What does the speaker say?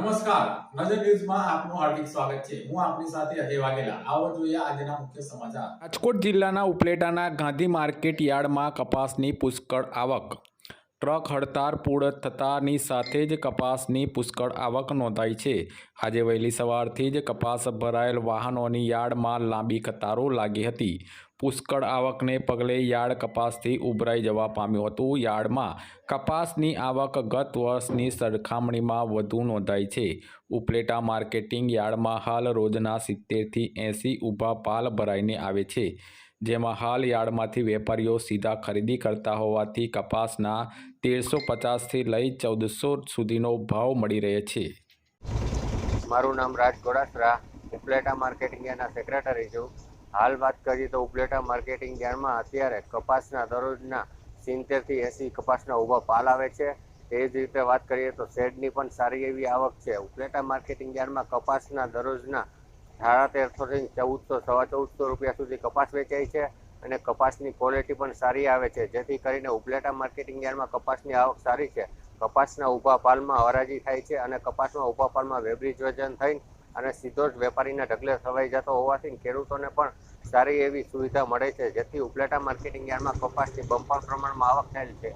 નમસ્કાર. નજર ન્યૂઝમાં આપનું હાર્દિક સ્વાગત છે. હું આપની સાથે અજય વાઘેલા. આવો જોઈએ આજના મુખ્ય સમાચાર. રાજકોટ જિલ્લાના ઉપલેટાના ગાંધી માર્કેટ યાર્ડમાં કપાસની પુષ્કળ આવક ટ્રક હડતાળ પૂર્ણ થતાની સાથે જ કપાસની પુષ્કળ આવક નોંધાઈ છે. આજે વહેલી સવારથી જ કપાસ ભરાયેલ વાહનોની યાર્ડમાં લાંબી કતારો લાગી હતી. પુષ્કળ આવકને પગલે યાર્ડ કપાસથી ઉભરાઈ જવા પામ્યું હતું. યાર્ડમાં કપાસની આવક ગત વર્ષની સરખામણીમાં વધુ નોંધાઈ છે. ઉપલેટા માર્કેટિંગ યાર્ડમાં હાલ રોજના સિત્તેરથી એંસી ઊભા પાલ ભરાઈને આવે છે. જેમાં હાલ યાર્ડમાંથી વેપારીઓ સીધા ખરીદી કરતા હોવાથી કપાસના તેરસો પચાસથી લઈ ચૌદસો સુધીનો ભાવ મળી રહે છે. મારું નામ રાજ ગોડાસરા, ઉપલેટા માર્કેટિંગ યાર્ડના સેક્રેટરી છું. હાલ વાત કરીએ તો ઉપલેટા માર્કેટિંગ યાર્ડમાં અત્યારે કપાસના દરરોજના સિત્તેરથી એંસી કપાસના ઊભા પાલ આવે છે. તે જ રીતે વાત કરીએ તો શેડની પણ સારી એવી આવક છે. ઉપલેટા માર્કેટિંગ યાર્ડમાં કપાસના દરરોજના સાડા તેરસોથી ચૌદસો, સવા ચૌદસો રૂપિયા સુધી કપાસ વેચાય છે અને કપાસની ક્વોલિટી પણ સારી આવે છે. જેથી કરીને ઉપલેટા માર્કેટિંગ યાર્ડમાં કપાસની આવક સારી છે. કપાસના ઊભા પાલમાં હરાજી થાય છે અને કપાસમાં ઊભા પાલમાં વેબ્રિજ વજન થઈ અને સીધો જ વેપારીના ઢગલે સવાઈ જતો હોવાથી ખેડૂતોને પણ સારી એવી સુવિધા મળે છે. જેથી ઉપલેટા માર્કેટિંગ યાર્ડમાં કપાસની બમ્પર પ્રમાણમાં આવક થયેલ છે.